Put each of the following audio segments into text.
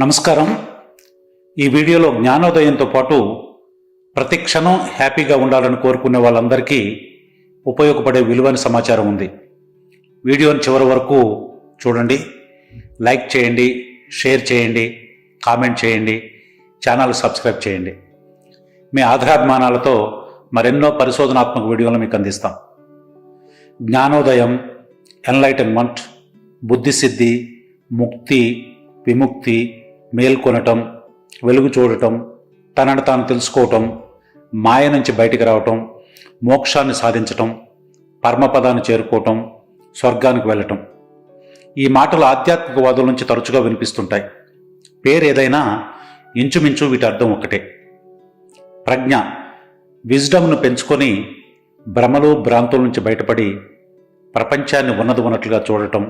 నమస్కారం. ఈ వీడియోలో జ్ఞానోదయంతో పాటు ప్రతి క్షణం హ్యాపీగా ఉండాలని కోరుకునే వాళ్ళందరికీ ఉపయోగపడే విలువైన సమాచారం ఉంది. వీడియోని చివరి వరకు చూడండి. లైక్ చేయండి షేర్ చేయండి కామెంట్ చేయండి ఛానల్ సబ్స్క్రైబ్ చేయండి. మీ ఆధారాభిమానాలతో మరెన్నో పరిశోధనాత్మక వీడియోలు మీకు అందిస్తాం. జ్ఞానోదయం ఎన్లైటన్మెంట్ బుద్ధిసిద్ధి ముక్తి విముక్తి మేల్కొనటం వెలుగు చూడటం తనను తాను తెలుసుకోవటం మాయ నుంచి బయటికి రావటం మోక్షాన్ని సాధించటం పరమపదాన్ని చేరుకోవటం స్వర్గానికి వెళ్ళటం. ఈ మాటలు ఆధ్యాత్మికవాదుల నుంచి తరచుగా వినిపిస్తుంటాయి. పేరు ఏదైనా ఇంచుమించు వీటి అర్థం ఒకటే ప్రజ్ఞ విజ్డమ్ను పెంచుకొని భ్రమలు భ్రాంతుల నుంచి బయటపడి ప్రపంచాన్ని ఉన్నది ఉన్నట్లుగా చూడటం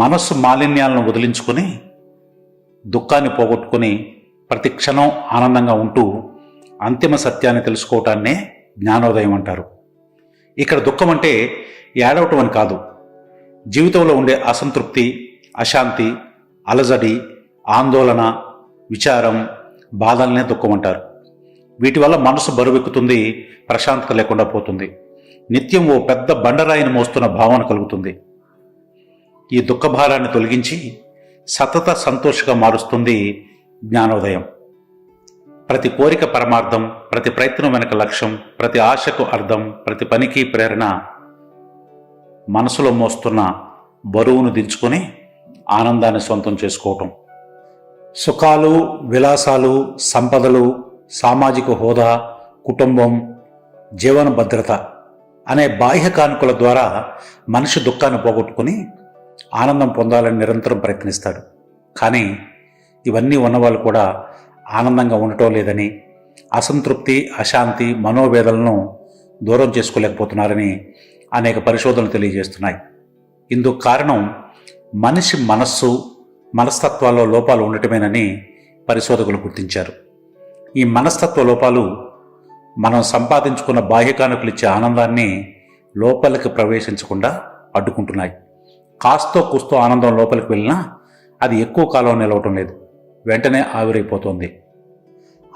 మనస్సు మాలిన్యాలను వదిలించుకొని దుఃఖాన్ని పోగొట్టుకుని ప్రతి క్షణం ఆనందంగా ఉంటూ అంతిమ సత్యాన్ని తెలుసుకోవటాన్నే జ్ఞానోదయం అంటారు. ఇక్కడ దుఃఖం అంటే ఏడవటం అని కాదు. జీవితంలో ఉండే అసంతృప్తి అశాంతి అలజడి ఆందోళన విచారం బాధలనే దుఃఖం అంటారు. వీటి వల్ల మనసు బరువెక్కుతుంది ప్రశాంతత లేకుండా పోతుంది. నిత్యం ఓ పెద్ద బండరాయిని మోస్తున్న భావన కలుగుతుంది. ఈ దుఃఖభారాన్ని తొలగించి సతత సంతోషంగా మారుస్తుంది జ్ఞానోదయం. ప్రతి కోరిక పరమార్థం ప్రతి ప్రయత్నం వెనక లక్ష్యం ప్రతి ఆశకు అర్థం ప్రతి పనికి ప్రేరణ మనసులో మోస్తున్న బరువును దించుకొని ఆనందాన్ని సొంతం చేసుకోవటం. సుఖాలు విలాసాలు సంపదలు సామాజిక హోదా కుటుంబం జీవన భద్రత అనే బాహ్య కానుకల ద్వారా మనిషి దుఃఖాన్ని పోగొట్టుకుని ఆనందం పొందాలని నిరంతరం ప్రయత్నిస్తాడు. కానీ ఇవన్నీ ఉన్నవాళ్ళు కూడా ఆనందంగా ఉండటం లేదని అసంతృప్తి అశాంతి మనోవేదలను దూరం చేసుకోలేకపోతున్నారని అనేక పరిశోధనలు తెలియజేస్తున్నాయి. ఇందుకు కారణం మనిషి మనస్సు మనస్తత్వాల్లో లోపాలు ఉండటమేనని పరిశోధకులు గుర్తించారు. ఈ మనస్తత్వ లోపాలు మనం సంపాదించుకున్న బాహ్య కానుకలు ఇచ్చే ఆనందాన్ని లోపలికి ప్రవేశించకుండా అడ్డుకుంటున్నాయి. కాస్తో కుస్తో ఆనందం లోపలికి వెళ్ళినా అది ఎక్కువ కాలం నిలవటం లేదు. వెంటనే ఆవిరైపోతుంది.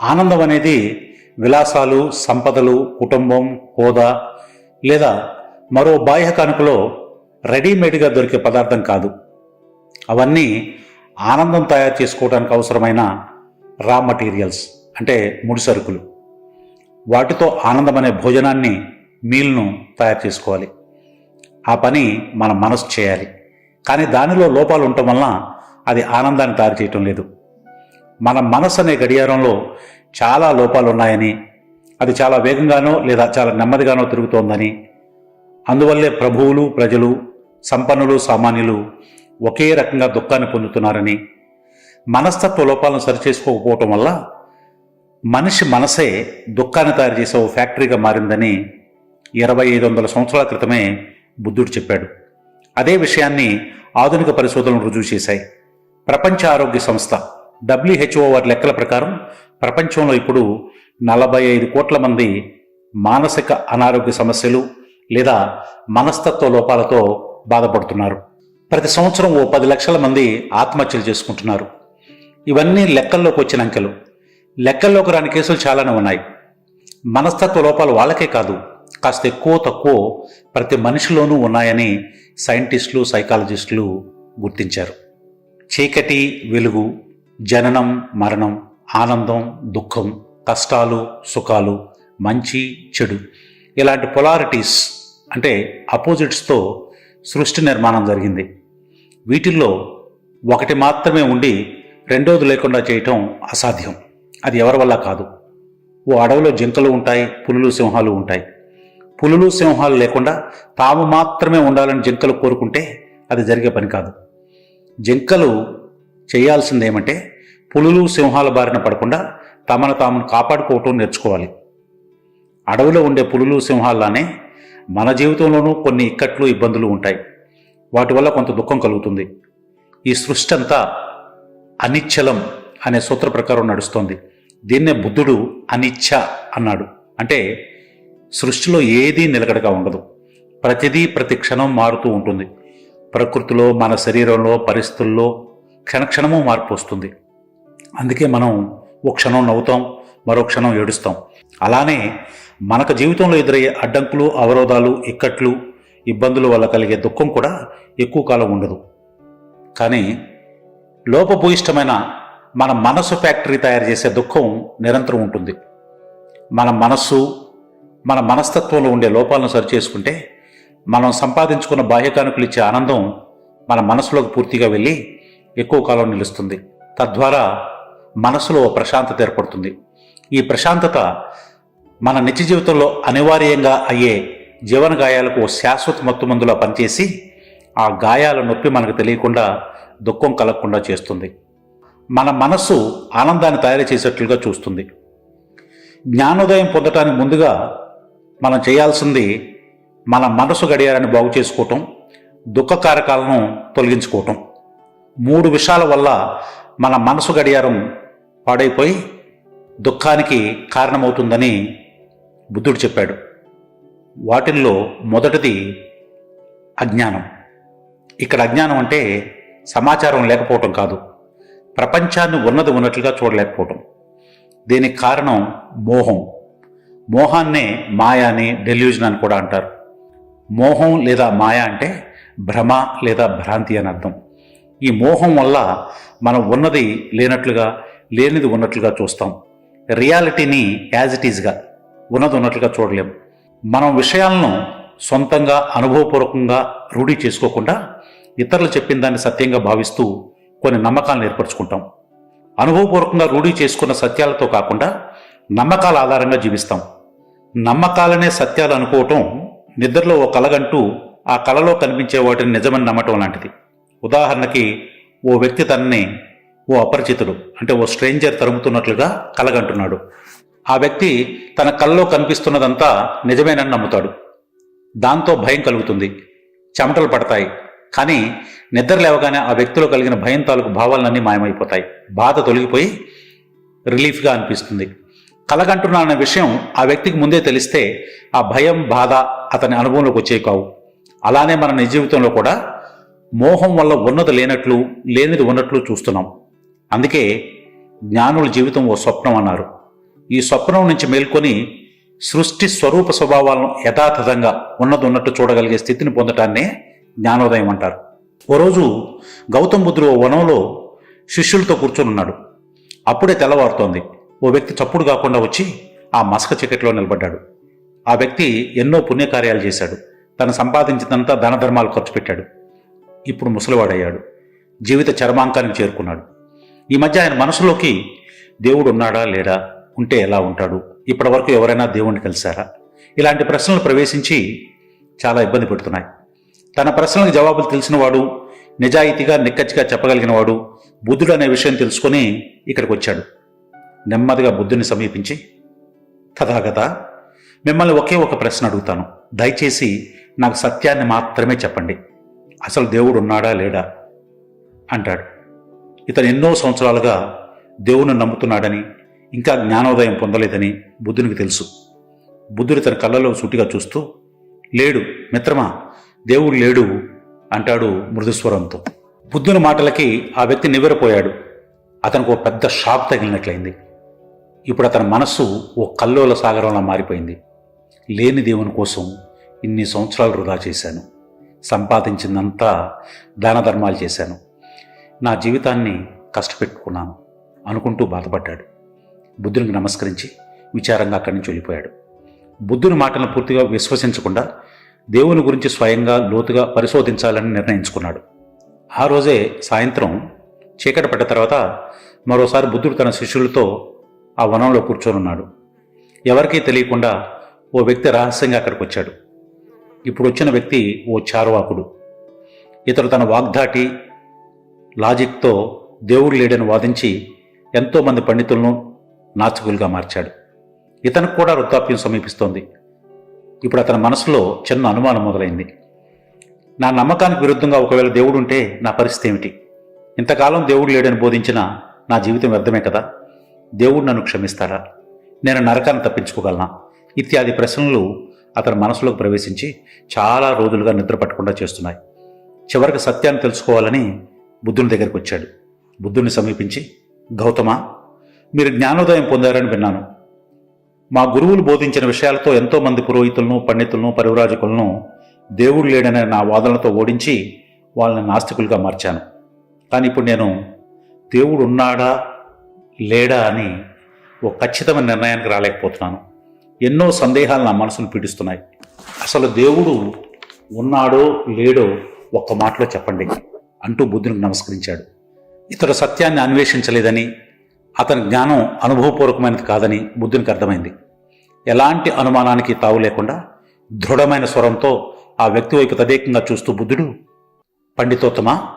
ఆనందం అనేది విలాసాలు సంపదలు కుటుంబం హోదా లేదా మరో బాహ్య కానుకలో రెడీమేడ్గా దొరికే పదార్థం కాదు. అవన్నీ ఆనందం తయారు చేసుకోవడానికి అవసరమైన రా మటీరియల్స్ అంటే ముడి సరుకులు. వాటితో ఆనందం అనే భోజనాన్ని మీల్ను తయారు చేసుకోవాలి. ఆ పని మన మనసు చేయాలి. కానీ దానిలో లోపాలు ఉండటం వలన అది ఆనందాన్ని తయారు చేయటం లేదు. మన మనసు అనే గడియారంలో చాలా లోపాలు ఉన్నాయని అది చాలా వేగంగానో లేదా చాలా నెమ్మదిగానో తిరుగుతోందని. అందువల్లే ప్రభువులు ప్రజలు సంపన్నులు సామాన్యులు ఒకే రకంగా దుఃఖాన్ని పొందుతున్నారని. మనస్తత్వ లోపాలను సరిచేసుకోకపోవటం వల్ల మనిషి మనసే దుఃఖాన్ని తయారు చేసే ఓ ఫ్యాక్టరీగా మారిందని ఇరవై ఐదు వందల సంవత్సరాల క్రితమే బుద్ధుడు చెప్పాడు. అదే విషయాన్ని ఆధునిక పరిశోధనలు రుజువు చేశాయి. ప్రపంచ ఆరోగ్య సంస్థ డబ్ల్యూహెచ్ఓ వారి లెక్కల ప్రకారం ప్రపంచంలో ఇప్పుడు నలభై ఐదు కోట్ల మంది మానసిక అనారోగ్య సమస్యలు లేదా మనస్తత్వ లోపాలతో బాధపడుతున్నారు. ప్రతి సంవత్సరం ఓ పది లక్షల మంది ఆత్మహత్యలు చేసుకుంటున్నారు. ఇవన్నీ లెక్కల్లోకి వచ్చిన అంకెలు. లెక్కల్లోకి రాని కేసులు చాలానే ఉన్నాయి. మనస్తత్వ లోపాలు వాళ్ళకే కాదు కాస్త ఎక్కువ తక్కువ ప్రతి మనిషిలోనూ ఉన్నాయని సైంటిస్టులు సైకాలజిస్టులు గుర్తించారు. చీకటి వెలుగు జననం మరణం ఆనందం దుఃఖం కష్టాలు సుఖాలు మంచి చెడు ఇలాంటి పొలారిటీస్ అంటే అపోజిట్స్తో సృష్టి నిర్మాణం జరిగింది. వీటిల్లో ఒకటి మాత్రమే ఉండి రెండోది లేకుండా చేయటం అసాధ్యం. అది ఎవరి వల్ల కాదు. ఓ అడవిలో జింకలు ఉంటాయి పులులు సింహాలు ఉంటాయి. పులులు సింహాలు లేకుండా తాము మాత్రమే ఉండాలని జింకలు కోరుకుంటే అది జరిగే పని కాదు. జింకలు చేయాల్సింది ఏమంటే పులులు సింహాల బారిన పడకుండా తమను తామును కాపాడుకోవటం నేర్చుకోవాలి. అడవిలో ఉండే పులులు సింహాల్లానే మన జీవితంలోనూ కొన్ని ఇక్కట్లు ఇబ్బందులు ఉంటాయి. వాటి వల్ల కొంత దుఃఖం కలుగుతుంది. ఈ సృష్టి అంతా అనిచ్చలం అనే సూత్ర ప్రకారం నడుస్తోంది. దీన్నే బుద్ధుడు అనిచ్ఛ అన్నాడు. అంటే సృష్టిలో ఏదీ నిలకడగా ఉండదు. ప్రతిదీ ప్రతి క్షణం మారుతూ ఉంటుంది. ప్రకృతిలో మన శరీరంలో పరిస్థితుల్లో క్షణక్షణము మార్పు వస్తుంది. అందుకే మనం ఓ క్షణం నవ్వుతాం మరో క్షణం ఏడుస్తాం. అలానే మనకు జీవితంలో ఎదురయ్యే అడ్డంకులు అవరోధాలు ఇక్కట్లు ఇబ్బందుల వల్ల కలిగే దుఃఖం కూడా ఎక్కువ కాలం ఉండదు. కానీ లోపభూయిష్టమైన మన మనసు ఫ్యాక్టరీ తయారు చేసే దుఃఖం నిరంతరం ఉంటుంది. మన మనస్సు మన మనస్తత్వంలో ఉండే లోపాలను సరిచేసుకుంటే మనం సంపాదించుకున్న బాహ్యకానుకలు ఇచ్చే ఆనందం మన మనసులోకి పూర్తిగా వెళ్ళి ఎక్కువ కాలం నిలుస్తుంది. తద్వారా మనసులో ప్రశాంతత ఏర్పడుతుంది. ఈ ప్రశాంతత మన నిత్య జీవితంలో అనివార్యంగా అయ్యే జీవన గాయాలకు శాశ్వత మత్తు మందులా పనిచేసి ఆ గాయాల నొప్పి మనకు తెలియకుండా దుఃఖం కలగకుండా చేస్తుంది. మన మనస్సు ఆనందాన్ని తయారు చేసేట్లుగా చూస్తుంది. జ్ఞానోదయం పొందటానికి ముందుగా మనం చేయాల్సింది మన మనసు గడియారాన్ని బాగు చేసుకోవటం దుఃఖ కారకాలను తొలగించుకోవటం. మూడు విషయాల వల్ల మన మనసు గడియారం పాడైపోయి దుఃఖానికి కారణమవుతుందని బుద్ధుడు చెప్పాడు. వాటిల్లో మొదటిది అజ్ఞానం. ఇక్కడ అజ్ఞానం అంటే సమాచారం లేకపోవటం కాదు. ప్రపంచాన్ని ఉన్నది ఉన్నట్లుగా చూడలేకపోవటం. దీనికి కారణం మోహం. మోహాన్నే మాయ అని డెల్యూజన్ అని కూడా అంటారు. మోహం లేదా మాయ అంటే భ్రమ లేదా భ్రాంతి అని అర్థం. ఈ మోహం వల్ల మనం ఉన్నది లేనట్లుగా లేనిది ఉన్నట్లుగా చూస్తాం. రియాలిటీని యాజ్ ఇట్ ఈజ్గా ఉన్నది ఉన్నట్లుగా చూడలేం. మనం విషయాలను సొంతంగా అనుభవపూర్వకంగా రూఢి చేసుకోకుండా ఇతరులు చెప్పిన దాన్ని సత్యంగా భావిస్తూ కొన్ని నమ్మకాలను ఏర్పరచుకుంటాం. అనుభవపూర్వకంగా రూఢి చేసుకున్న సత్యాలతో కాకుండా నమ్మకాల ఆధారంగా జీవిస్తాం. నమ్మకాలనే సత్యాలు అనుకోవటం నిద్రలో ఓ కలగంటూ ఆ కలలో కనిపించే వాటిని నిజమని నమ్మటం లాంటిది. ఉదాహరణకి ఓ వ్యక్తి తనని ఓ అపరిచితుడు అంటే ఓ స్ట్రేంజర్ తరుముతున్నట్లుగా కలగంటున్నాడు. ఆ వ్యక్తి తన కల్లో కనిపిస్తున్నదంతా నిజమేనని నమ్ముతాడు. దాంతో భయం కలుగుతుంది. చెమటలు పడతాయి. కానీ నిద్ర లేవగానే ఆ వ్యక్తిలో కలిగిన భయం తాలూకు భావాలన్నీ మాయమైపోతాయి. బాధ తొలగిపోయి రిలీఫ్గా అనిపిస్తుంది. కలగంటున్నానన్న విషయం ఆ వ్యక్తికి ముందే తెలిస్తే ఆ భయం బాధ అతని అనుభవంలోకి వచ్చే కావు. అలానే మన నిజ జీవితంలో కూడా మోహం వల్ల ఉన్నది లేనట్లు లేనిది ఉన్నట్లు చూస్తున్నాం. అందుకే జ్ఞానుల జీవితం ఓ స్వప్నం అన్నారు. ఈ స్వప్నం నుంచి మేల్కొని సృష్టి స్వరూప స్వభావాలను యథాతథంగా ఉన్నది ఉన్నట్టు చూడగలిగే స్థితిని పొందటాన్నే జ్ఞానోదయం అంటారు. ఓ రోజు గౌతమ్ బుద్ధుడు ఓ వనంలో శిష్యులతో కూర్చొని ఉన్నాడు అప్పుడే తెల్లవారుతోంది. ఓ వ్యక్తి చప్పుడు కాకుండా వచ్చి ఆ మసక చీకట్లో నిలబడ్డాడు. ఆ వ్యక్తి ఎన్నో పుణ్యకార్యాలు చేశాడు. తను సంపాదించినంతా ధనధర్మాలు ఖర్చు పెట్టాడు. ఇప్పుడు ముసలివాడయ్యాడు. జీవిత చర్మాంకానికి చేరుకున్నాడు. ఈ మధ్య ఆయన మనసులోకి దేవుడు ఉన్నాడా లేడా ఉంటే ఎలా ఉంటాడు? ఇప్పటి వరకు ఎవరైనా దేవుణ్ణి కలిశారా? ఇలాంటి ప్రశ్నలు ప్రవేశించి చాలా ఇబ్బంది పెడుతున్నాయి. తన ప్రశ్నలకు జవాబులు తెలిసినవాడు నిజాయితీగా నిక్కచ్చిగా చెప్పగలిగినవాడు బుద్ధుడు అనే విషయం తెలుసుకొని ఇక్కడికి వచ్చాడు. నెమ్మదిగా బుద్ధుని సమీపించి తథాగత మిమ్మల్ని ఒకే ఒక ప్రశ్న అడుగుతాను. దయచేసి నాకు సత్యాన్ని మాత్రమే చెప్పండి. అసలు దేవుడు ఉన్నాడా లేడా? అంటాడు. ఇతను ఎన్నో సంవత్సరాలుగా దేవుని నమ్ముతున్నాడని ఇంకా జ్ఞానోదయం పొందలేదని బుద్ధునికి తెలుసు. బుద్ధుడు తన కళ్ళలో సూటిగా చూస్తూ లేడు మిత్రమా దేవుడు లేడు అంటాడు మృదుస్వరంతో. బుద్ధుని మాటలకి ఆ వ్యక్తి నివ్వెరపోయాడు. అతనికి ఒక పెద్ద షాక్ తగిలినట్లయింది. ఇప్పుడు అతని మనస్సు ఓ కల్లోల సాగరంలా మారిపోయింది. లేని దేవుని కోసం ఇన్ని సంవత్సరాలు వృధా చేశాను. సంపాదించిందంతా దాన ధర్మాలు చేశాను. నా జీవితాన్ని కష్టపెట్టుకున్నాను అనుకుంటూ బాధపడ్డాడు. బుద్ధునికి నమస్కరించి విచారంగా అక్కడి నుంచి వెళ్ళిపోయాడు. బుద్ధుని మాటలను పూర్తిగా విశ్వసించకుండా దేవుని గురించి స్వయంగా లోతుగా పరిశోధించాలని నిర్ణయించుకున్నాడు. ఆ రోజే సాయంత్రం చీకటి పడ్డ తర్వాత మరోసారి బుద్ధుడు తన శిష్యులతో ఆ వనంలో కూర్చొనున్నాడు. ఎవరికీ తెలియకుండా ఓ వ్యక్తి రహస్యంగా అక్కడికి వచ్చాడు ఇప్పుడు వచ్చిన వ్యక్తి ఓ చారువాకుడు. ఇతడు తన వాగ్దాటి లాజిక్తో దేవుడు లేడని వాదించి ఎంతోమంది పండితులను నాచుకులుగా మార్చాడు. ఇతనికి కూడా వృద్ధాప్యం సమీపిస్తోంది. ఇప్పుడు అతని మనసులో చిన్న అనుమానం మొదలైంది. నా నమ్మకానికి విరుద్ధంగా ఒకవేళ దేవుడు ఉంటే నా పరిస్థితి ఏమిటి? ఇంతకాలం దేవుడు లేడని బోధించిన నా జీవితం వ్యర్థమే కదా? దేవుడు నన్ను క్షమిస్తాడా నేను నరకాన్ని తప్పించుకోగలనా? ఇత్యాది ప్రశ్నలు అతని మనసులోకి ప్రవేశించి చాలా రోజులుగా నిద్ర పట్టకుండా చేస్తున్నాయి. చివరికి సత్యాన్ని తెలుసుకోవాలని బుద్ధుని దగ్గరికి వచ్చాడు. బుద్ధుని సమీపించి గౌతమ మీరు జ్ఞానోదయం పొందారని విన్నాను. మా గురువులు బోధించిన విషయాలతో ఎంతోమంది పురోహితులను పండితులను పరివరాజకులను దేవుడు లేడనే నా వాదనలతో ఓడించి వాళ్ళని నాస్తికులుగా మార్చాను. కానీ ఇప్పుడు నేను దేవుడు ఉన్నాడా లేడా అని ఒక ఖచ్చితమైన నిర్ణయానికి రాలేకపోతున్నాను. ఎన్నో సందేహాలు నా మనసును పీడిస్తున్నాయి. అసలు దేవుడు ఉన్నాడో లేడో ఒక్క మాటలో చెప్పండి అంటూ బుద్ధునికి నమస్కరించాడు. ఇతడు సత్యాన్ని అన్వేషించలేదని అతని జ్ఞానం అనుభవపూర్వకమైనది కాదని బుద్ధునికి అర్థమైంది. ఎలాంటి అనుమానానికి తావు లేకుండా దృఢమైన స్వరంతో ఆ వ్యక్తి వైపు తదేకంగా చూస్తూ బుద్ధుడు పండితోత్తమా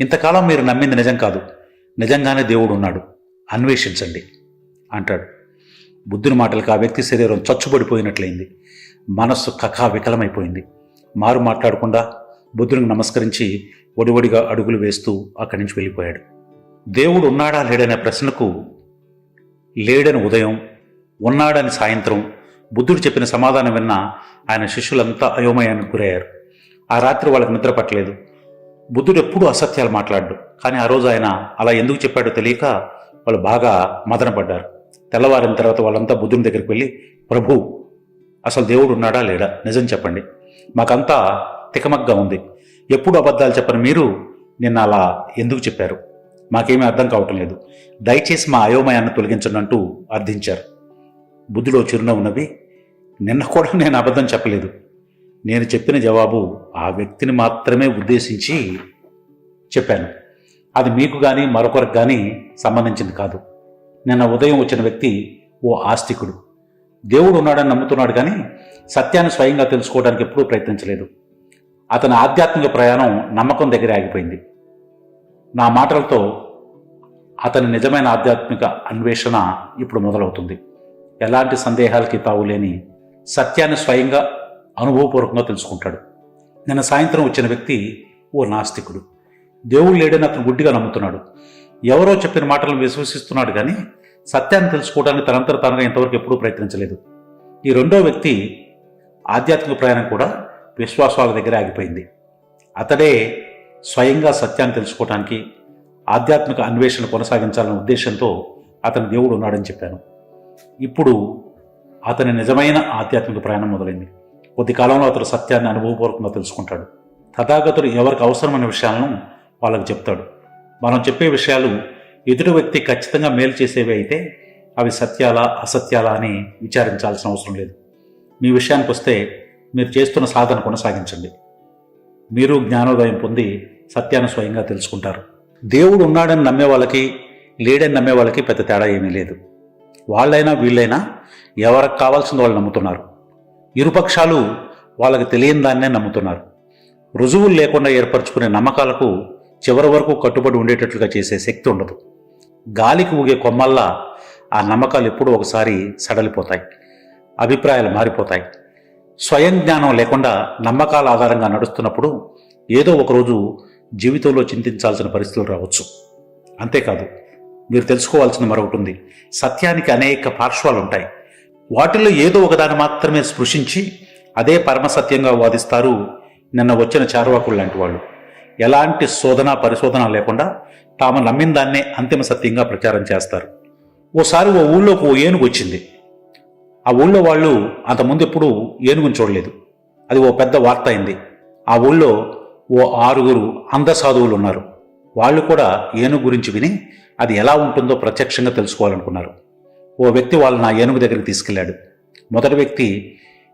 ఇంతకాలం మీరు నమ్మింది నిజం కాదు. నిజంగానే దేవుడు ఉన్నాడు. అన్వేషించండి అంటాడు. బుద్ధుని మాటలకు ఆ వ్యక్తి శరీరం చచ్చుబడిపోయినట్లయింది. మనస్సు కకా వికలమైపోయింది మారు మాట్లాడకుండా బుద్ధునికి నమస్కరించి ఒడివడిగా అడుగులు వేస్తూ అక్కడి నుంచి వెళ్ళిపోయాడు. దేవుడు ఉన్నాడా లేడనే ప్రశ్నకు లేడని ఉదయం ఉన్నాడని సాయంత్రం బుద్ధుడు చెప్పిన సమాధానం విన్న ఆయన శిష్యులంతా అయోమయానికి గురయ్యారు. ఆ రాత్రి వాళ్ళకి నిద్ర పట్టలేదు. బుద్ధుడు ఎప్పుడూ అసత్యాలు మాట్లాడు కానీ ఆ రోజు ఆయన అలా ఎందుకు చెప్పాడో తెలియక వాళ్ళు బాగా మదనపడ్డారు తెల్లవారిన తర్వాత వాళ్ళంతా బుద్ధుని దగ్గరికి వెళ్ళి ప్రభు అసలు దేవుడు ఉన్నాడా లేడా? నిజం చెప్పండి. మాకంతా తికమగ్గా ఉంది. ఎప్పుడు అబద్ధాలు చెప్పని మీరు? నిన్న అలా ఎందుకు చెప్పారు? మాకేమీ అర్థం కావటం లేదు. దయచేసి మా అయోమయాన్ని తొలగించండి అంటూ అర్థించారు. బుద్ధుడు ఓ చిరునవ్వు నవ్వి నిన్న కూడా నేను అబద్ధం చెప్పలేదు. నేను చెప్పిన జవాబు ఆ వ్యక్తిని మాత్రమే ఉద్దేశించి చెప్పాను. అది మీకు కానీ మరొకరికి కానీ సంబంధించింది కాదు. నిన్న ఉదయం వచ్చిన వ్యక్తి ఓ ఆస్తికుడు. దేవుడు ఉన్నాడని నమ్ముతున్నాడు కానీ సత్యాన్ని స్వయంగా తెలుసుకోవడానికి ఎప్పుడూ ప్రయత్నించలేదు. అతని ఆధ్యాత్మిక ప్రయాణం నమ్మకం దగ్గర ఆగిపోయింది. నా మాటలతో అతని నిజమైన ఆధ్యాత్మిక అన్వేషణ ఇప్పుడు మొదలవుతుంది. ఎలాంటి సందేహాలకి తావులేని సత్యాన్ని స్వయంగా అనుభవపూర్వకంగా తెలుసుకుంటాడు. నిన్న సాయంత్రం వచ్చిన వ్యక్తి ఓ నాస్తికుడు. దేవుడు లేడని అతను గుడ్డిగా నమ్ముతున్నాడు. ఎవరో చెప్పిన మాటలను విశ్వసిస్తున్నాడు కానీ సత్యాన్ని తెలుసుకోవడానికి తనంతర తానుగా ఇంతవరకు ఎప్పుడూ ప్రయత్నించలేదు. ఈ రెండో వ్యక్తి ఆధ్యాత్మిక ప్రయాణం కూడా విశ్వాసాల దగ్గర ఆగిపోయింది. అతడే స్వయంగా సత్యాన్ని తెలుసుకోవడానికి ఆధ్యాత్మిక అన్వేషణ కొనసాగించాలనే ఉద్దేశంతో అతని దేవుడు ఉన్నాడని చెప్పాను. ఇప్పుడు అతని నిజమైన ఆధ్యాత్మిక ప్రయాణం మొదలైంది. కొద్ది కాలంలో అతడు సత్యాన్ని అనుభవపూర్వకంగా తెలుసుకుంటాడు. తథాగతుడు ఎవరికి అవసరమైన విషయాలను వాళ్ళకి చెప్తాడు. మనం చెప్పే విషయాలు ఎదుటి వ్యక్తి ఖచ్చితంగా మేలు చేసేవి అయితే అవి సత్యాలా అసత్యాలా అని విచారించాల్సిన అవసరం లేదు. మీ విషయానికి వస్తే మీరు చేస్తున్న సాధన కొనసాగించండి. మీరు జ్ఞానోదయం పొంది సత్యాన్ని స్వయంగా తెలుసుకుంటారు. దేవుడు ఉన్నాడని నమ్మే వాళ్ళకి లేడని నమ్మే వాళ్ళకి పెద్ద తేడా ఏమీ లేదు. వాళ్ళైనా వీళ్ళైనా ఎవరికి కావాల్సింది వాళ్ళు నమ్ముతున్నారు. ఇరుపక్షాలు వాళ్ళకి తెలియని దాన్నే నమ్ముతున్నారు. రుజువులు లేకుండా ఏర్పరచుకునే నమ్మకాలకు చివరి వరకు కట్టుబడి ఉండేటట్లుగా చేసే శక్తి ఉండదు. గాలికి ఊగే కొమ్మల్లా ఆ నమ్మకాలు ఎప్పుడూ ఒకసారి సడలిపోతాయి. అభిప్రాయాలు మారిపోతాయి. స్వయం జ్ఞానం లేకుండా నమ్మకాల ఆధారంగా నడుస్తున్నప్పుడు ఏదో ఒకరోజు జీవితంలో చింతించాల్సిన పరిస్థితులు రావచ్చు. అంతేకాదు మీరు తెలుసుకోవాల్సిన మరొకటి ఉంది. సత్యానికి అనేక పార్శ్వాలు ఉంటాయి. వాటిల్లో ఏదో ఒకదాన్ని మాత్రమే స్పృశించి అదే పరమసత్యంగా వాదిస్తారు నిన్న వచ్చిన చార్వాకులు లాంటి వాళ్ళు. ఎలాంటి శోధన పరిశోధన లేకుండా తాము నమ్మిన దాన్నే అంతిమ సత్యంగా ప్రచారం చేస్తారు. ఓసారి ఓ ఊళ్ళోకి ఓ ఏనుగు వచ్చింది. ఆ ఊళ్ళో వాళ్ళు అంతకుముందు ఎప్పుడు ఏనుగుని చూడలేదు. అది ఓ పెద్ద వార్త అయింది. ఆ ఊళ్ళో ఓ ఆరుగురు అంధ సాధువులు ఉన్నారు. వాళ్ళు కూడా ఏనుగు గురించి విని అది ఎలా ఉంటుందో ప్రత్యక్షంగా తెలుసుకోవాలనుకున్నారు. ఓ వ్యక్తి వాళ్ళని నా ఏనుగు దగ్గరికి తీసుకెళ్ళాడు మొదటి వ్యక్తి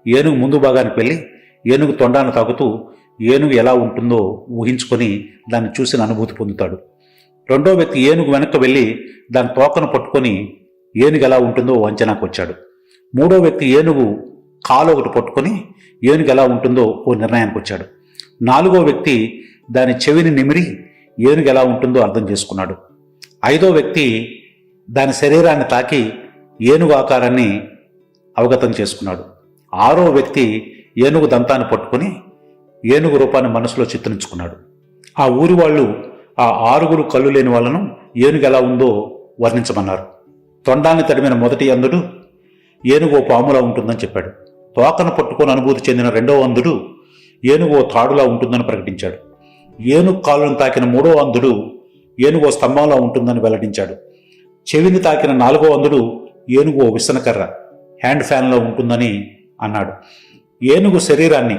ఏనుగు ముందు భాగానికి వెళ్ళి ఏనుగు తొండాన్ని తాగుతూ ఏనుగు ఎలా ఉంటుందో ఊహించుకొని దాన్ని చూసిన అనుభూతి పొందుతాడు. రెండో వ్యక్తి ఏనుగు వెనక్కి వెళ్ళి దాని తోకను పట్టుకొని ఏనుగు ఎలా ఉంటుందో ఓ అంచనాకు వచ్చాడు. మూడో వ్యక్తి ఏనుగు కాలు ఒకటి పట్టుకొని ఏనుగు ఎలా ఉంటుందో ఓ నిర్ణయానికి వచ్చాడు. నాలుగో వ్యక్తి దాని చెవిని నిమిరి ఏనుగు ఎలా ఉంటుందో అర్థం చేసుకున్నాడు. ఐదో వ్యక్తి దాని శరీరాన్ని తాకి ఏనుగు ఆకారాన్ని అవగతం చేసుకున్నాడు. ఆరో వ్యక్తి ఏనుగు దంతాన్ని పట్టుకొని ఏనుగు రూపాన్ని మనసులో చిత్రించుకున్నాడు. ఆ ఊరి వాళ్ళు ఆ ఆరుగురు కళ్ళు లేని వాళ్ళను ఏనుగు ఎలా ఉందో వర్ణించమన్నారు. తొండాన్ని తడిమిన మొదటి అందుడు ఏనుగు ఓ పాములా ఉంటుందని చెప్పాడు. తోకను పట్టుకొని అనుభూతి చెందిన రెండవ అందుడు ఏనుగు ఓ తాడులా ఉంటుందని ప్రకటించాడు. ఏనుగు కాళ్ళను తాకిన మూడో అంధుడు ఏనుగు ఓ స్తంభంలో ఉంటుందని వెల్లడించాడు. చెవిని తాకిన నాలుగో అందుడు ఏనుగు ఓ విసనకర్ర హ్యాండ్ ఫ్యాన్లో ఉంటుందని అన్నాడు. ఏనుగు శరీరాన్ని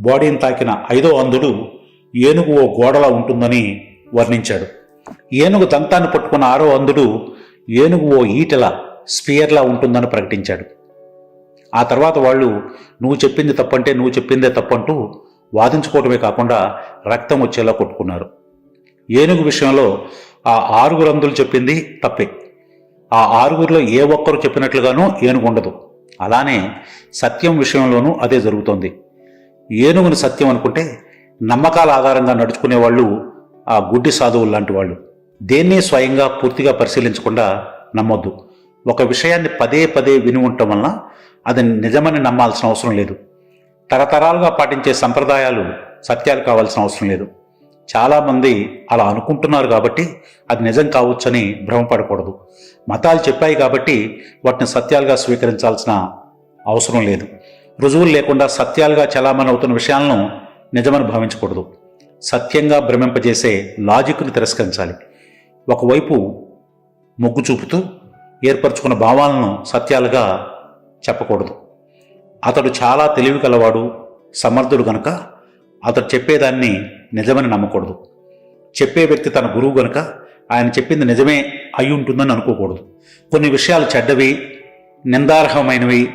బాడీని తాకిన ఐదో అందుడు ఏనుగు ఓ గోడలా ఉంటుందని వర్ణించాడు. ఏనుగు దంతాన్ని పట్టుకున్న ఆరో అందుడు ఏనుగు ఓ ఈటెల స్పియర్లా ఉంటుందని ప్రకటించాడు. ఆ తర్వాత వాళ్ళు నువ్వు చెప్పింది తప్పంటే నువ్వు చెప్పిందే తప్పంటూ వాదించుకోవటమే కాకుండా రక్తం వచ్చేలా కొట్టుకున్నారు. ఏనుగు విషయంలో ఆ ఆరుగురు అందులు చెప్పింది తప్పే. ఆ ఆరుగురిలో ఏ ఒక్కరు చెప్పినట్లుగానూ ఏనుగు ఉండదు. అలానే సత్యం విషయంలోనూ అదే జరుగుతోంది. ఏనుగుని సత్యం అనుకుంటే నమ్మకాల ఆధారంగా నడుచుకునే వాళ్ళు ఆ గుడ్డి సాధువులు లాంటి వాళ్ళు. దేన్ని స్వయంగా పూర్తిగా పరిశీలించకుండా నమ్మొద్దు. ఒక విషయాన్ని పదే పదే విని ఉండటం వలన అది నిజమని నమ్మాల్సిన అవసరం లేదు. తరతరాలుగా పాటించే సంప్రదాయాలు సత్యాలు కావాల్సిన అవసరం లేదు. చాలామంది అలా అనుకుంటున్నారు కాబట్టి అది నిజం కావచ్చని భ్రమపడకూడదు. మతాలు చెప్పాయి కాబట్టి వాటిని సత్యాలుగా స్వీకరించాల్సిన అవసరం లేదు. రుజువులు లేకుండా సత్యాలుగా చలామణి అవుతున్న విషయాలను నిజమని భావించకూడదు. సత్యంగా భ్రమింపజేసే లాజిక్ను తిరస్కరించాలి. ఒకవైపు మొగ్గు చూపుతూ ఏర్పరచుకున్న భావాలను సత్యాలుగా చెప్పకూడదు. అతడు చాలా తెలివి కలవాడు సమర్థుడు గనుక అతడు చెప్పేదాన్ని నిజమని నమ్మకూడదు. చెప్పే వ్యక్తి తన గురువు గనుక ఆయన చెప్పింది నిజమే అయి ఉంటుందని అనుకోకూడదు. కొన్ని విషయాలు చెడ్డవి నిందార్హమైనవి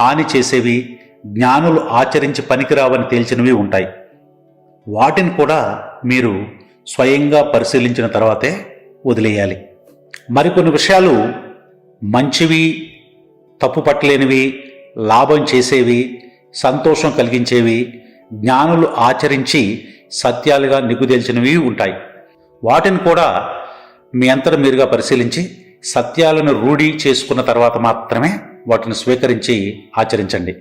హాని చేసేవి జ్ఞానులు ఆచరించి పనికిరావని తేల్చినవి ఉంటాయి. వాటిని కూడా మీరు స్వయంగా పరిశీలించిన తర్వాతే వదిలేయాలి. మరికొన్ని విషయాలు మంచివి తప్పు పట్టలేనివి లాభం చేసేవి సంతోషం కలిగించేవి జ్ఞానులు ఆచరించి సత్యాలుగా నిగుదేల్చినవి ఉంటాయి. వాటిని కూడా మీ అంతట మీరుగా పరిశీలించి సత్యాలను రూఢి చేసుకున్న తర్వాత మాత్రమే వాటిని స్వీకరించి ఆచరించండి.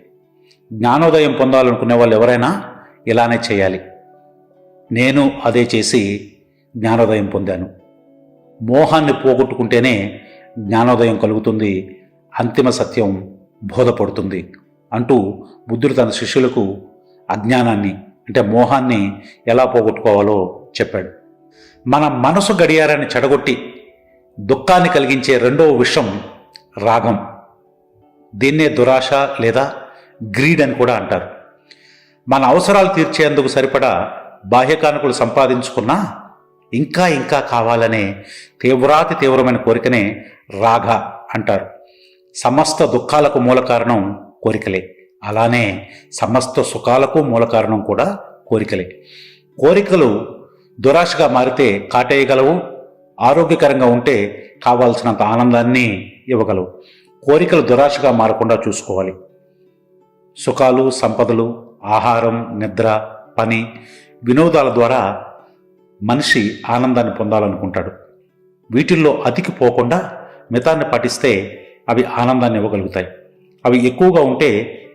జ్ఞానోదయం పొందాలనుకునే వాళ్ళు ఎవరైనా ఇలానే చేయాలి. నేను అదే చేసి జ్ఞానోదయం పొందాను. మోహాన్ని పోగొట్టుకుంటేనే జ్ఞానోదయం కలుగుతుంది అంతిమ సత్యం బోధపడుతుంది అంటూ బుద్ధుడు తన శిష్యులకు అజ్ఞానాన్ని అంటే మోహాన్ని ఎలా పోగొట్టుకోవాలో చెప్పాడు. మన మనసు గడియారాన్ని చెడగొట్టి దుఃఖాన్ని కలిగించే రెండవ విషయం రాగం. దీన్నే దురాశ లేదా గ్రీడ్ అని కూడా అంటారు. మన అవసరాలు తీర్చేందుకు సరిపడా బాహ్యకానుకులు సంపాదించుకున్నా ఇంకా ఇంకా కావాలనే తీవ్రాతి తీవ్రమైన కోరికనే రాగ అంటారు. సమస్త దుఃఖాలకు మూల కారణం కోరికలే. అలానే సమస్త సుఖాలకు మూల కారణం కూడా కోరికలే. కోరికలు దురాశగా మారితే కాటేయగలవు ఆరోగ్యకరంగా ఉంటే కావాల్సినంత ఆనందాన్ని ఇవ్వగలవు. కోరికలు దురాశగా మారకుండా చూసుకోవాలి. సుఖాలు సంపదలు ఆహారం నిద్ర పని వినోదాల ద్వారా మనిషి ఆనందాన్ని పొందాలనుకుంటాడు. వీటిల్లో అతికి పోకుండా మితాన్ని పాటిస్తే అవి ఆనందాన్ని ఇవ్వగలుగుతాయి. అవి ఎక్కువగా ఉంటే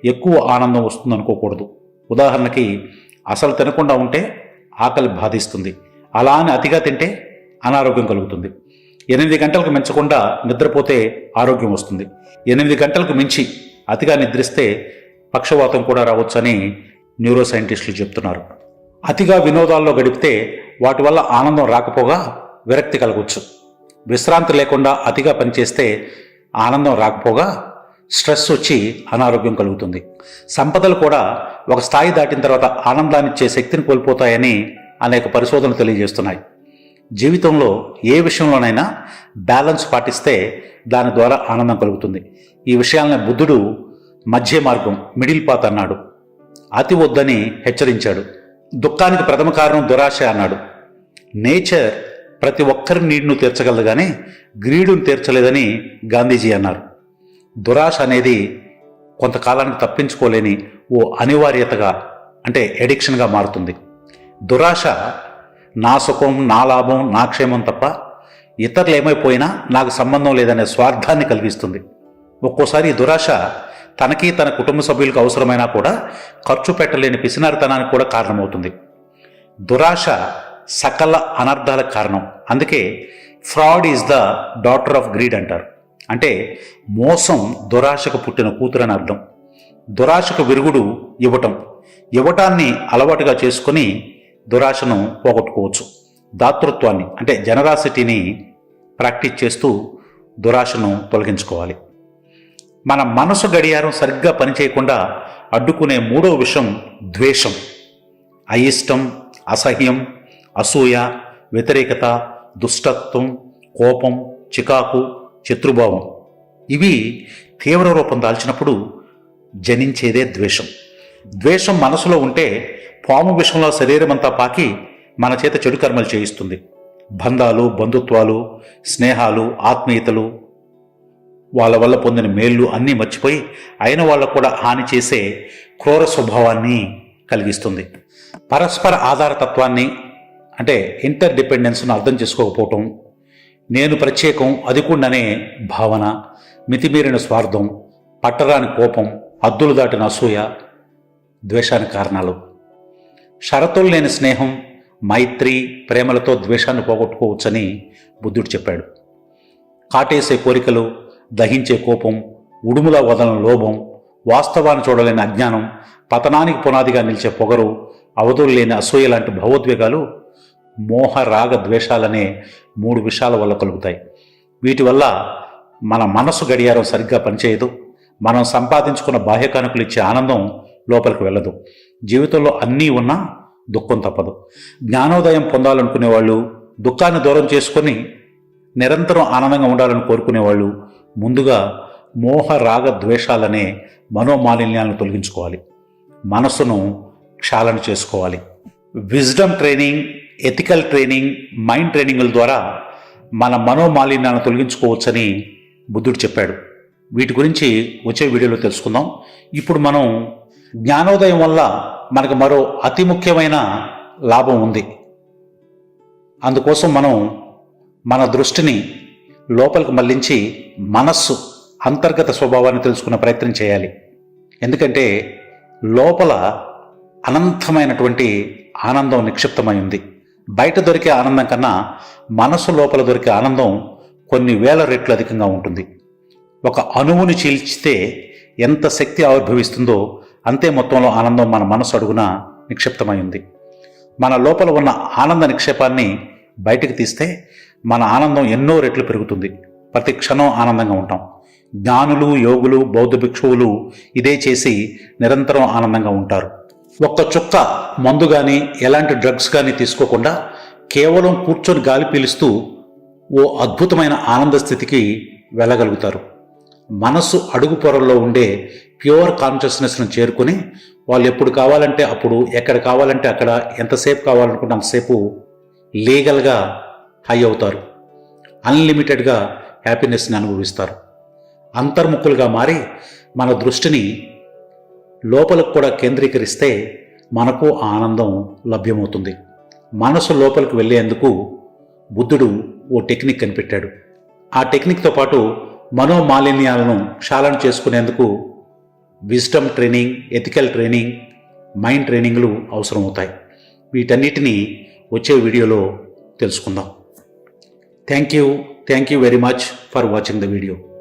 ఎక్కువ ఆనందం వస్తుంది అనుకోకూడదు ఉదాహరణకి అసలు తినకుండా ఉంటే ఆకలి బాధిస్తుంది. అలా అని అతిగా తింటే అనారోగ్యం కలుగుతుంది. ఎనిమిది గంటలకు మించకుండా నిద్రపోతే ఆరోగ్యం వస్తుంది. ఎనిమిది గంటలకు మించి అతిగా నిద్రిస్తే పక్షవాతం కూడా రావచ్చని న్యూరో సైంటిస్టులు చెప్తున్నారు. అతిగా వినోదాల్లో గడిపితే వాటి వల్ల ఆనందం రాకపోగా విరక్తి కలగవచ్చు విశ్రాంతి లేకుండా అతిగా పనిచేస్తే ఆనందం రాకపోగా స్ట్రెస్ వచ్చి అనారోగ్యం కలుగుతుంది. సంపదలు కూడా ఒక స్థాయి దాటిన తర్వాత ఆనందాన్నిచ్చే శక్తిని కోల్పోతాయని అనేక పరిశోధనలు తెలియజేస్తున్నాయి. జీవితంలో ఏ విషయంలోనైనా బ్యాలెన్స్ పాటిస్తే దాని ద్వారా ఆనందం కలుగుతుంది. ఈ విషయాలను బుద్ధుడు మధ్య మార్గం మిడిల్ పాత్ అన్నాడు. అతి వద్దని హెచ్చరించాడు. దుఃఖానికి ప్రథమ కారణం దురాశ అన్నాడు. నేచర్ ప్రతి ఒక్కరి నీడును తీర్చగలదు కానీ గ్రీడును తీర్చలేదని గాంధీజీ అన్నారు. దురాశ అనేది కొంతకాలానికి తప్పించుకోలేని ఓ అనివార్యతగా అంటే ఎడిక్షన్గా మారుతుంది. దురాశ నా సుఖం నా లాభం నా క్షేమం తప్ప ఇతరులు ఏమైపోయినా నాకు సంబంధం లేదనే స్వార్థాన్ని కలిగిస్తుంది. ఒక్కోసారి దురాశ తనకి తన కుటుంబ సభ్యులకు అవసరమైనా కూడా ఖర్చు పెట్టలేని పిసినారితనానికి కూడా కారణమవుతుంది. దురాశ సకల అనర్థాలకు కారణం. అందుకే fraud is the daughter of greed అంటారు. అంటే మోసం దురాశకు పుట్టిన కూతురు అని అర్థం. దురాశకు విరుగుడు ఇవ్వటం. ఇవ్వటాన్ని అలవాటుగా చేసుకొని దురాశను పోగొట్టుకోవచ్చు. దాతృత్వాన్ని అంటే జనరాసిటీని ప్రాక్టీస్ చేస్తూ దురాశను తొలగించుకోవాలి. మన మనసు గడియారం సరిగ్గా పనిచేయకుండా అడ్డుకునే మూడో విషయం ద్వేషం. అయిష్టం అసహ్యం అసూయ వ్యతిరేకత దుష్టత్వం కోపం చికాకు శత్రుభావం. ఇవి తీవ్ర రూపం దాల్చినప్పుడు జనించేదే ద్వేషం. ద్వేషం మనసులో ఉంటే పాము విషంలో శరీరమంతా పాకి మన చేత చెడు కర్మలు చేయిస్తుంది. బంధాలు బంధుత్వాలు స్నేహాలు ఆత్మీయతలు వాళ్ళ వల్ల పొందిన మేళ్ళు అన్నీ మర్చిపోయి అయిన వాళ్ళకు కూడా హాని చేసే క్రూర స్వభావాన్ని కలిగిస్తుంది. పరస్పర ఆధారతత్వాన్ని అంటే ఇంటర్ డిపెండెన్స్ను అర్థం చేసుకోకపోవటం నేను ప్రత్యేకం అధికుండనే భావన మితిమీరిన స్వార్థం పట్టరాని కోపం అద్దులు దాటిన అసూయ ద్వేషానికి కారణాలు. షరతులు లేని స్నేహం మైత్రి ప్రేమలతో ద్వేషాన్ని పోగొట్టుకోవచ్చని బుద్ధుడు చెప్పాడు. కాటేసే కోరికలు దహించే కోపం ఉడుముల వదలని లోభం వాస్తవాన్ని చూడలేని అజ్ఞానం పతనానికి పునాదిగా నిలిచే పొగరు అవధులు లేని అసూయ లాంటి భావోద్వేగాలు మోహ రాగ ద్వేషాలనే మూడు విషయాల వల్ల కలుగుతాయి. వీటి వల్ల మన మనసు గడియారం సరిగ్గా పనిచేయదు. మనం సంపాదించుకున్న బాహ్య కానుకలు ఇచ్చే ఆనందం లోపలికి వెళ్ళదు. జీవితంలో అన్నీ ఉన్నా దుఃఖం తప్పదు. జ్ఞానోదయం పొందాలనుకునే వాళ్ళు దుఃఖాన్ని దూరం చేసుకొని నిరంతరం ఆనందంగా ఉండాలని కోరుకునేవాళ్ళు ముందుగా మోహ రాగ ద్వేషాలనే మనోమాలిన్యాలను తొలగించుకోవాలి. మనసును క్షాళన చేసుకోవాలి. Wisdom training ethical training mind ట్రైనింగ్ల ద్వారా మన మనోమాలిన్యాలను తొలగించుకోవచ్చని బుద్ధుడు చెప్పాడు. వీటి గురించి వచ్చే వీడియోలో తెలుసుకుందాం. ఇప్పుడు మనం జ్ఞానోదయం వల్ల మనకు మరో అతి ముఖ్యమైన లాభం ఉంది. అందుకోసం మనం మన దృష్టిని లోపలికి మళ్ళించి మనస్సు అంతర్గత స్వభావాన్ని తెలుసుకునే ప్రయత్నం చేయాలి. ఎందుకంటే లోపల అనంతమైనటువంటి ఆనందం నిక్షిప్తమై ఉంది. బయట దొరికే ఆనందం కన్నా మనసు లోపల దొరికే ఆనందం కొన్ని వేల రెట్లు అధికంగా ఉంటుంది. ఒక అణువుని చీల్చితే ఎంత శక్తి ఆవిర్భవిస్తుందో అంతే మొత్తంలో ఆనందం మన మనసు అడుగున నిక్షిప్తమై ఉంది. మన లోపల ఉన్న ఆనంద నిక్షేపాన్ని బయటికి తీస్తే మన ఆనందం ఎన్నో రెట్లు పెరుగుతుంది. ప్రతి క్షణం ఆనందంగా ఉంటాం. జ్ఞానులు యోగులు బౌద్ధ భిక్షువులు ఇదే చేసి నిరంతరం ఆనందంగా ఉంటారు. ఒక్క చుక్క మందు కానీ ఎలాంటి డ్రగ్స్ కానీ తీసుకోకుండా కేవలం కూర్చొని గాలి పీలుస్తూ ఓ అద్భుతమైన ఆనంద స్థితికి వెళ్ళగలుగుతారు. మనసు అడుగు పొరల్లో ఉండే ప్యూర్ కాన్షియస్నెస్ను చేరుకొని వాళ్ళు ఎప్పుడు కావాలంటే అప్పుడు ఎక్కడ కావాలంటే అక్కడ ఎంతసేపు కావాలనుకుంటే అంతసేపు లీగల్గా హై అవుతారు అన్లిమిటెడ్గా హ్యాపీనెస్ని అనుభవిస్తారు. అంతర్ముఖులుగా మారి మన దృష్టిని లోపలకు కూడా కేంద్రీకరిస్తే మనకు ఆనందం లభ్యమవుతుంది. మనసు లోపలికి వెళ్ళేందుకు బుద్ధుడు ఓ టెక్నిక్ కనిపెట్టాడు. ఆ టెక్నిక్తో పాటు మనోమాలిన్యాలను క్షాళన చేసుకునేందుకు wisdom training ethical training mind ట్రైనింగ్లు అవసరమవుతాయి. వీటన్నిటినీ వచ్చే వీడియోలో తెలుసుకుందాం. Thank you. Thank you very much for watching the video.